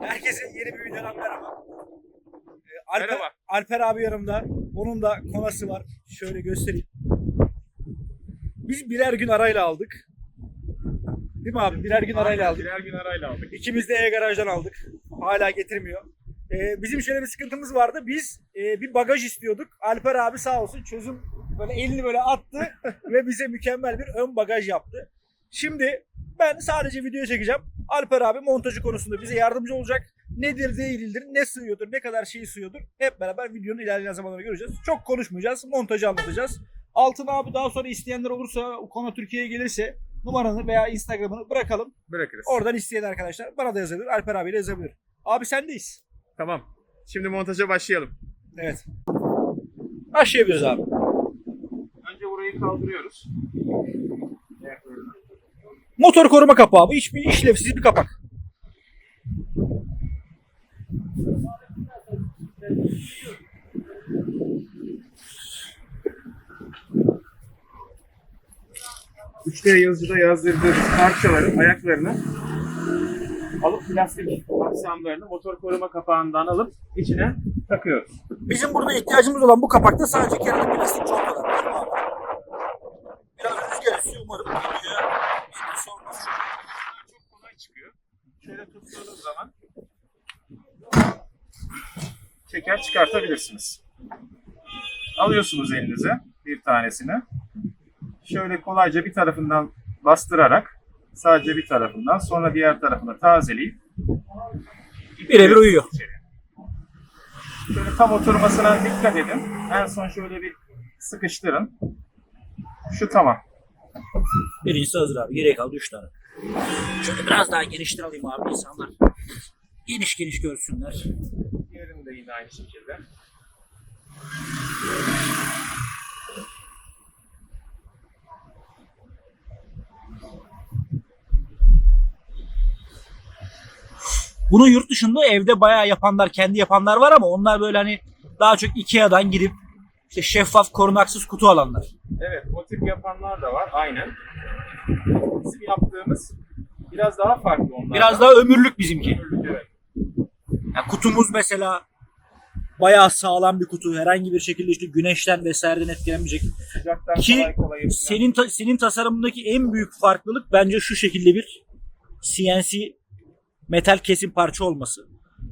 Herkese yeni bir videodan merhaba. Ee, Alper, Merhaba. Alper abi yanımda. Onun da konası var. Şöyle göstereyim. Biz birer gün arayla aldık. Değil mi abi? Birer gün arayla aldık. Birer gün arayla aldık. İkimiz de e-garajdan aldık. Hala getirmiyor. Ee, bizim şöyle bir sıkıntımız vardı. Biz e, bir bagaj istiyorduk. Alper abi sağ olsun çözüm böyle elini böyle attı ve bize mükemmel bir ön bagaj yaptı. Şimdi ben sadece video çekeceğim. Alper abi montajı konusunda bize yardımcı olacak. Nedir değildir, ne sığıyordur, ne kadar şey sığıyordur. Hep beraber videonun ilerleyen zamanlarda göreceğiz. Çok konuşmayacağız, montajı anlatacağız. Altın abi daha sonra isteyenler olursa, konu Türkiye'ye gelirse numaranı veya Instagram'ını bırakalım. Bırakırız. Oradan isteyen arkadaşlar bana da yazabilir, Alper abiyle yazabilir. Abi sendeyiz. Tamam. Şimdi montaja başlayalım. Evet. Başlayabiliriz abi. Önce burayı kaldırıyoruz. Motor koruma kapağı bu. Hiçbir işlevsiz bir kapak. Üçte yazıcıda yazdırdığımız parçaların ayaklarını alıp plastik aksamlarını motor koruma kapağından alıp içine takıyoruz. Bizim burada ihtiyacımız olan bu kapakta sadece kendi plastik abi. Biraz rüzgar esiyor umarım geliyor. Hiçbir şey olmaz. Çok kolay çıkıyor. Şöyle tuttuğunuz zaman çeker çıkartabilirsiniz. Alıyorsunuz elinize bir tanesini. Şöyle kolayca bir tarafından bastırarak sadece bir tarafından sonra diğer tarafını tazeleyip Birebir uyuyor. içeri. Şöyle tam oturmasına dikkat edin. En son şöyle bir sıkıştırın. Şu tamam. Birincisi hazır abi. Geriye kaldı 3 tane. Şöyle biraz daha geniştir alayım abi insanlar. Geniş geniş görsünler. Diğerini de yine aynı şekilde. Bunu yurt dışında evde bayağı yapanlar, kendi yapanlar var ama onlar böyle hani daha çok Ikea'dan gidip işte şeffaf korunaksız kutu alanlar. Evet, o tip yapanlar da var. Aynen. Bizim yaptığımız biraz daha farklı onlardan. Biraz daha ömürlük bizimki. Evet. Ya kutumuz mesela bayağı sağlam bir kutu. Herhangi bir şekilde işte güneşten vesaireden etkilenmeyecek. Sıcaktan Ki kolay kolay senin ta- senin tasarımındaki en büyük farklılık bence şu şekilde bir CNC metal kesim parça olması.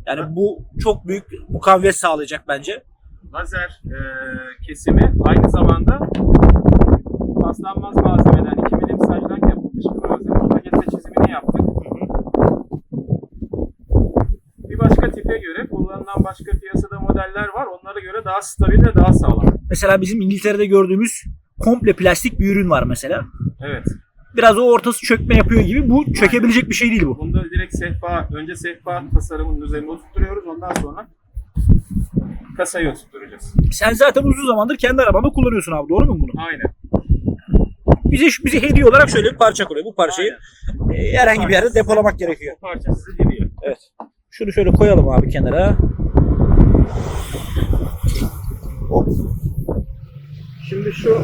Yani bu çok büyük mukavemet sağlayacak bence. lazer e, kesimi aynı zamanda paslanmaz malzemeden 2 milim sajdan yapılmış bir malzeme. Pakette çizimini yaptık. Bir başka tipe göre kullanılan başka piyasada modeller var. Onlara göre daha stabil ve daha sağlam. Mesela bizim İngiltere'de gördüğümüz komple plastik bir ürün var mesela. Evet. Biraz o ortası çökme yapıyor gibi. Bu çökebilecek bir şey değil bu. Bunda direkt sehpa, önce sehpa tasarımının üzerine oturtuyoruz. Ondan sonra kasayı oturtturacağız. Sen zaten uzun zamandır kendi arabanda kullanıyorsun abi. Doğru mu bunu? Aynen. Bize bize hediye olarak şöyle bir parça koyuyor. Bu parçayı e, herhangi bir yerde depolamak gerekiyor. Bu parça size geliyor. Evet. Şunu şöyle koyalım abi kenara. Hop. Şimdi şu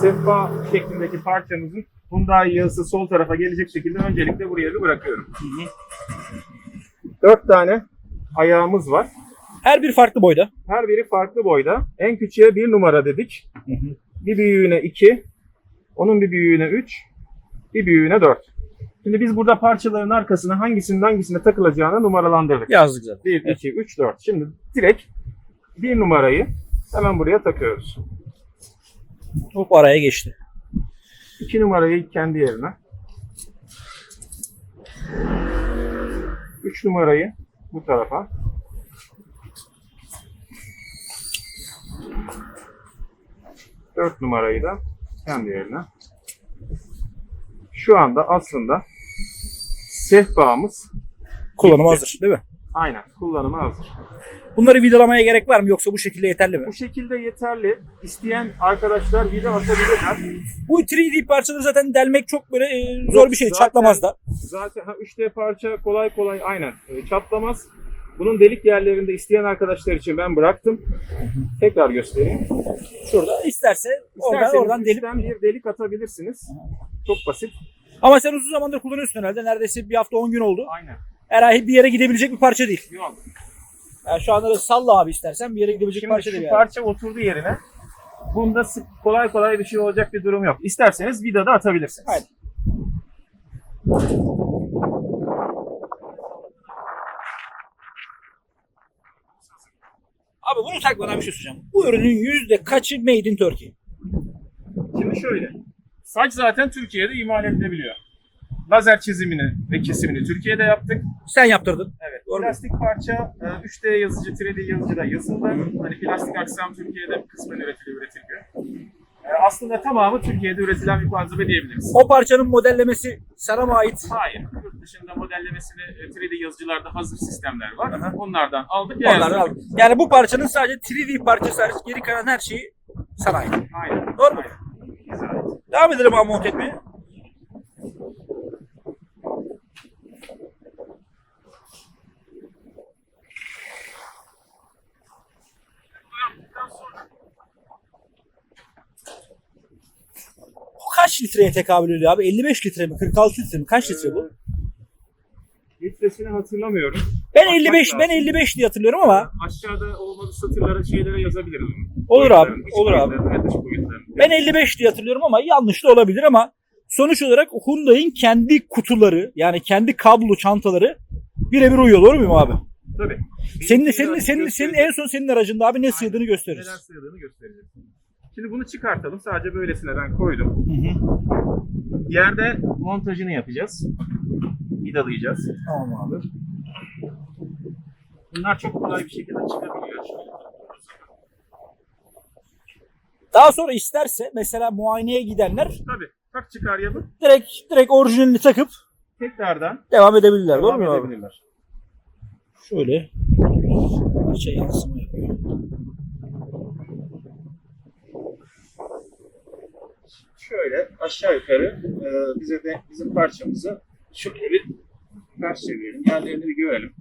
sehpa şeklindeki parçamızın Hyundai yazısı sol tarafa gelecek şekilde öncelikle buraya bir bırakıyorum. Dört tane ayağımız var. Her bir farklı boyda. Her biri farklı boyda. En küçüğe bir numara dedik. Bir büyüğüne iki. Onun bir büyüğüne üç. Bir büyüğüne dört. Şimdi biz burada parçaların arkasına hangisinin hangisine takılacağını numaralandırdık. Yazdık zaten. 1, 2, 3, 4. Şimdi direkt bir numarayı hemen buraya takıyoruz. Hop araya geçti. 2 numarayı kendi yerine. 3 numarayı bu tarafa. Dört numarayı da kendi yerine. Şu anda aslında sehpamız Kullanım hazır değil mi? aynen kullanıma hazır. Bunları vidalamaya gerek var mı yoksa bu şekilde yeterli mi? Bu şekilde yeterli. İsteyen arkadaşlar video atabilirler. Bu 3D parçaları zaten delmek çok böyle e, zor bir şey. Zaten- Çatlamaz da. Zaten ha, 3D parça kolay kolay aynen e, çatlamaz. Bunun delik yerlerinde isteyen arkadaşlar için ben bıraktım. Tekrar göstereyim. Şurada isterse oradan oradan delip. bir delik atabilirsiniz. Çok basit. Ama sen uzun zamandır kullanıyorsun herhalde. Neredeyse bir hafta 10 gün oldu. Aynen. herhangi bir yere gidebilecek bir parça değil. Yok. Yani şu anda da salla abi istersen bir yere gidebilecek Şimdi parça değil yani. parça oturdu yerine. Bunda sık, kolay kolay bir şey olacak bir durum yok. İsterseniz vida da atabilirsiniz. Haydi. Abi bunu takmadan bir şey söyleyeceğim. Bu ürünün yüzde kaçı made in Turkey? Şimdi şöyle. Saç zaten Türkiye'de imal edilebiliyor. Lazer çizimini ve kesimini Türkiye'de yaptık. Sen yaptırdın. Evet. Doğru plastik parça e, 3D yazıcı, 3D yazıcıda yazıldı. Hani plastik aksam Türkiye'de kısmen üretiliyor, üretiliyor. E, Aslında tamamı Türkiye'de üretilen bir malzeme diyebiliriz. O parçanın modellemesi sana mı ait? Hayır. Yurt dışında modellemesini e, 3D yazıcılarda hazır sistemler var. Aha. Onlardan aldık. Onlardan aldım. Yani bu parçanın sadece 3D parçası hariç geri kalan her şeyi sana ait. Aynen. Doğru mu? Ait. Devam edelim abi monte etmeye. Bu kaç litreye tekabül ediyor abi? 55 litre mi? 46 litre mi? Kaç litre bu? Litresini hatırlamıyorum. Ben Bakmak 55 ben lazım. 55 diye hatırlıyorum ama Aşağıda olmadı satırlara şeylere yazabiliriz onu. Olur abi, Boyutlarını, iç olur abi. boyutlarını ve dış boyutlarını. Ben 55 diye hatırlıyorum ama yanlış da olabilir ama sonuç olarak Hyundai'in kendi kutuları yani kendi kablo çantaları birebir uyuyor doğru muyum abi? Tabii. Senin Bir- senin senin senin en son senin aracında abi ne sığdığını Neler gösteririz. sığdığını göstereceğiz. Şimdi bunu çıkartalım. Sadece böylesine ben koydum. Hı hı. Yerde montajını yapacağız. Vidalayacağız. Tamam abi. Bunlar çok kolay bir şekilde çıkabiliyor. Daha sonra isterse mesela muayeneye gidenler Tabii. Tak çıkar yapıp direkt direkt orijinalini takıp tekrardan devam edebilirler doğru devam mu abi? edebilirler. Şöyle parça yansıma yapıyor. Şöyle aşağı yukarı e, bize de bizim parçamızı şöyle bir ters çevirelim. Yerlerini bir görelim.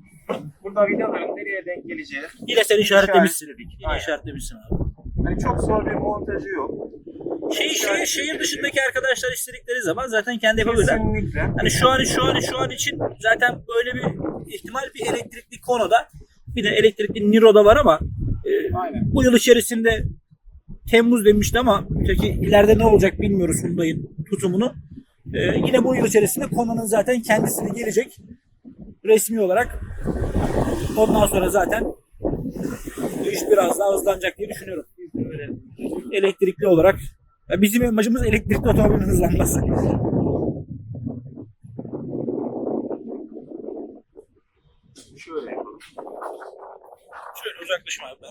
Burada vidaların nereye denk geleceği Yine sen işaretlemişsin. işaretledik. Yine Aynen. işaretlemişsin abi. Yani çok zor bir montajı yok. Şey, şehir, şehir dışındaki arkadaşlar istedikleri zaman zaten kendi yapabilirler. Kesinlikle. Hani şu an şu an şu an için zaten böyle bir ihtimal bir elektrikli Kono'da bir de elektrikli Niro'da var ama e, Aynen. bu yıl içerisinde Temmuz demişti ama peki ileride ne olacak bilmiyoruz Hyundai'nin tutumunu. E, yine bu yıl içerisinde Kono'nun zaten kendisini gelecek resmi olarak. Ondan sonra zaten iş biraz daha hızlanacak diye düşünüyorum. Elektrikli olarak. Ya bizim amacımız elektrikli otomobilin hızlanması. şöyle yapalım. Şöyle uzaklaşma abi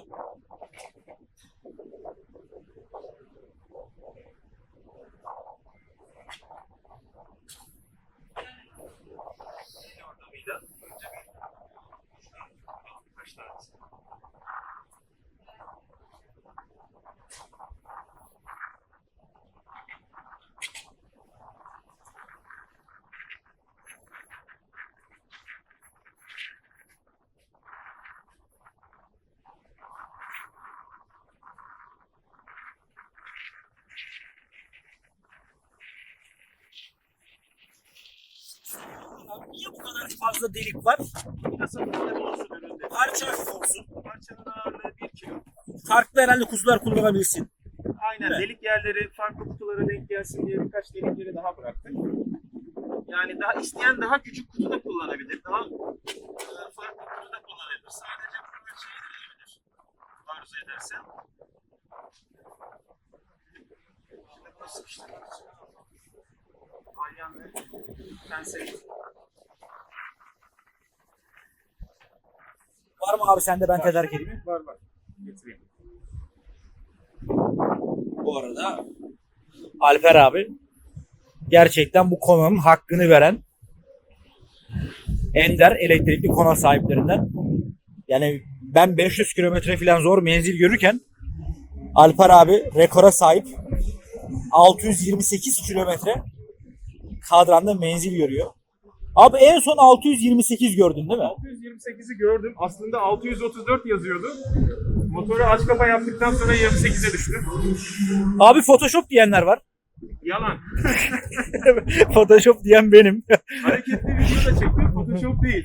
fazla delik var? Olsun. Parça hafif olsun. Parçanın ağırlığı 1 kilo. Farklı herhalde kutular kullanabilsin. Aynen Evet. delik yerleri farklı kutulara denk gelsin diye birkaç delik yeri daha bıraktık. Yani daha isteyen daha küçük kutu da kullanabilir. Daha e, farklı kutu da kullanabilir. Sadece bunlar şey diyebilir. Arzu ederse. Şimdi bunu sıkıştırmak için. Alyan ve pensel. Var mı abi sende ben tedarik edeyim? Var var. Getireyim. Bu arada Alper abi gerçekten bu konunun hakkını veren ender elektrikli kona sahiplerinden. Yani ben 500 kilometre falan zor menzil görürken Alper abi rekora sahip 628 kilometre kadranda menzil görüyor. Abi en son 628 gördün değil mi? 628'i gördüm. Aslında 634 yazıyordu. Motoru aç kapa yaptıktan sonra 28'e düştü. Abi Photoshop diyenler var. Yalan. Photoshop diyen benim. Hareketli video da çekiyor. Photoshop değil.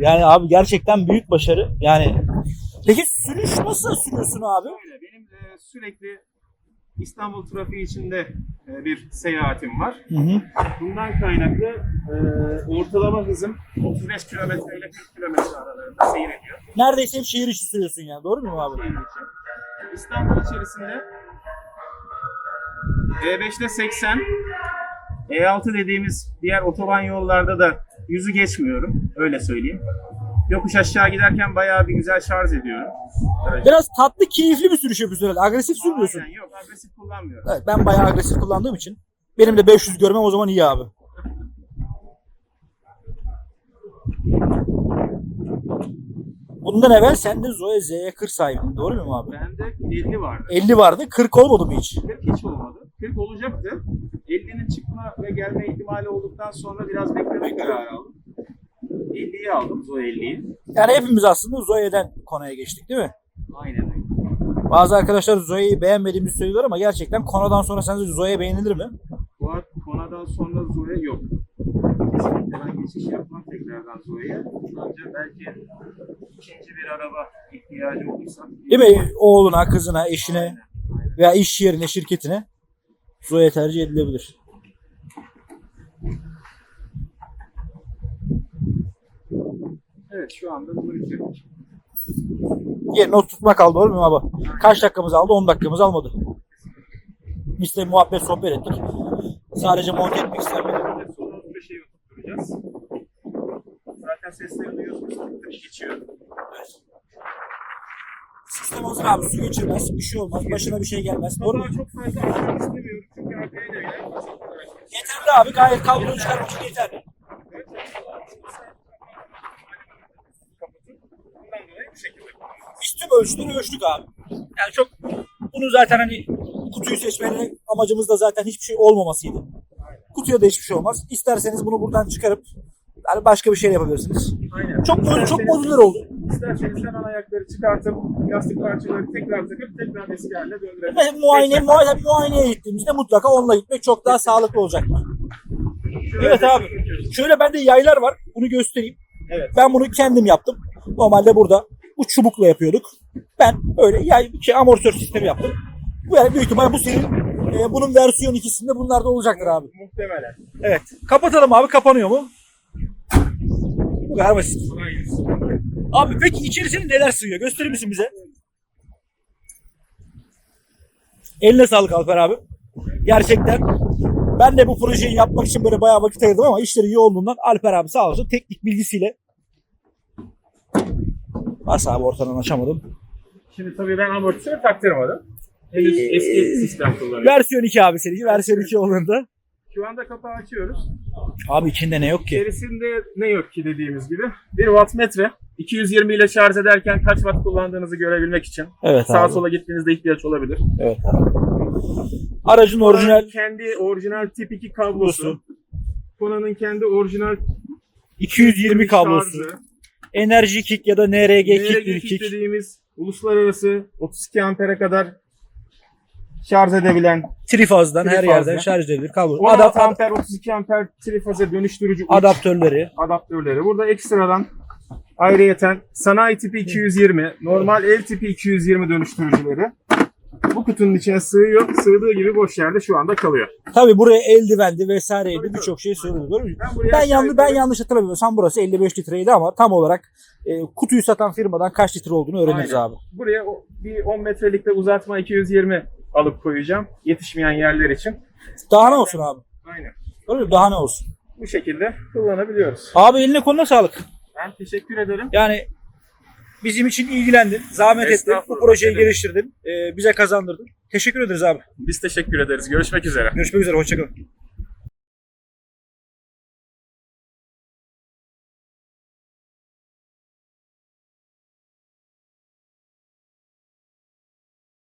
Yani abi gerçekten büyük başarı. Yani Peki sürüş nasıl sürüyorsun abi? Öyle. Benim e, sürekli İstanbul trafiği içinde e, bir seyahatim var. Hı hı. Bundan kaynaklı e, ortalama hızım 35 kilometre ile 40 kilometre aralarında seyrediyor. Neredeyse hep şehir içi sürüyorsun yani. Doğru mu abi? Şehir içi. İstanbul içerisinde E5'te 80, E6 dediğimiz diğer otoban yollarda da yüzü geçmiyorum. Öyle söyleyeyim. Yokuş aşağı giderken bayağı bir güzel şarj ediyorum. aracı. Biraz tatlı, keyifli bir sürüş yapıyorsun herhalde. Agresif sürmüyorsun. Aynen, yok agresif kullanmıyorum. Evet, ben bayağı agresif kullandığım için. Benim de 500 görmem o zaman iyi abi. Bundan evvel sen de Zoe ZE40 sahibindin. Doğru mu abi? Bende 50 vardı. 50 vardı. 40 olmadı mı hiç? 40 hiç olmadı. 40 olacaktı. 50'nin çıkma ve gelme ihtimali olduktan sonra biraz bekleme kararı aldım. 50'yi aldım, Zoe 50'yi. Yani hepimiz aslında Zoe'den konuya geçtik değil mi? Aynen öyle. Bazı arkadaşlar Zoe'yi beğenmediğimizi söylüyorlar ama gerçekten konudan sonra sence Zoe beğenilir mi? Bu arada Kona'dan sonra Zoe yok. Kesinlikle ben geçiş yapmam tekrardan Zoe'ye. Ancak belki ikinci bir araba ihtiyacı olursa. Değil mi? Oğluna, kızına, eşine. Aynen. veya iş yerine, şirketine Zoe tercih edilebilir. Evet şu anda numara 2. Yerine oturtma kaldı doğru mu abi? Kaç dakikamız aldı? 10 dakikamız almadı. Biz de muhabbet sohbet ettik. Sadece monte etmek istemedim. Sonra bir şey oturtacağız. Zaten sesleri duyuyorsunuz. geçiyor. Sistem hazır abi. Su geçirmez. Bir şey olmaz. Başına bir şey gelmez. Doğru mu? Çok fazla açmak istemiyorum çünkü arkaya da gelen olarak. Yeterli abi. Gayet kabloyu çıkarmak için yeterli. Bundan dolayı bu şekilde kullanıyoruz. Biz tüm ölçüleri ölçtük abi. Yani çok bunu zaten hani kutuyu seçmenin amacımız da zaten hiçbir şey olmamasıydı. Kutuya da hiçbir şey olmaz. İsterseniz bunu buradan çıkarıp yani başka bir şey yapabilirsiniz. Aynen. Çok mod- çok modüler oldu. İsterseniz hemen ayakları çıkartıp lastik parçaları tekrar takıp tekrar eski haline döndürelim. Ve muayene, muayene, muayeneye gittiğimizde mutlaka onunla gitmek çok daha sağlıklı olacak. Evet abi. Şöyle bende yaylar var. Bunu göstereyim. Evet. Ben bunu kendim yaptım. Normalde burada bu çubukla yapıyorduk. Ben böyle yay şey, amortisör sistemi yaptım. Bu yani büyük ihtimal bu senin e, bunun versiyon ikisinde bunlar da olacaktır abi. Muhtemelen. Evet. Kapatalım abi. Kapanıyor mu? Bu kadar basit. Abi peki içerisinde neler sığıyor? Gösterir misin bize? Eline sağlık Alper abi. Gerçekten ben de bu projeyi yapmak için böyle bayağı vakit ayırdım ama işleri iyi olduğundan Alper abi sağ olsun teknik bilgisiyle Abi ortadan açamadım. Şimdi tabii ben amortisör taktırmadım. Henüz eski sistem kullanıyorum. Versiyon 2 abi seninki. Versiyon 2 olduğunda. Şu anda kapağı açıyoruz. Abi içinde ne yok ki? İçerisinde ne yok ki dediğimiz gibi. Bir wattmetre. 220 ile şarj ederken kaç watt kullandığınızı görebilmek için. Evet Sağa abi. sola gittiğinizde ihtiyaç olabilir. Evet abi. Aracın orijinal Kendi orijinal tip 2 kablosu. Kona'nın kendi orijinal 220 kablosu. şarjı. Enerji kick ya da NRG kick NRG kick kick. dediğimiz uluslararası 32 ampere kadar şarj edebilen Trifazdan her yerden şarj edilir. Kablo. 16 Adap, amper 32 amper trifaze dönüştürücü uç adaptörleri. adaptörleri. Burada ekstradan ayrıyeten sanayi tipi 220, normal el tipi 220 dönüştürücüleri bu kutunun içine sığıyor. Sığdığı gibi boş yerde şu anda kalıyor. Tabii buraya eldivendi vesaireydi birçok şey. Doğru mu? Ben, Ben yanlış ben yanlış hatırlamıyorsam burası 55 litreydi ama tam olarak e, kutuyu satan firmadan kaç litre olduğunu öğreniriz Aynen. abi. Buraya bir 10 metrelikte uzatma 220 alıp koyacağım. Yetişmeyen yerler için. Daha ne olsun abi? Aynen. Mu? Daha ne olsun? Bu şekilde kullanabiliyoruz. Abi eline koluna sağlık. Ben teşekkür ederim. Yani bizim için ilgilendin, zahmet ettin, bu projeyi geliştirdin, e, bize kazandırdın. Teşekkür ederiz abi. Biz teşekkür ederiz. Görüşmek üzere. Görüşmek üzere, hoşçakalın.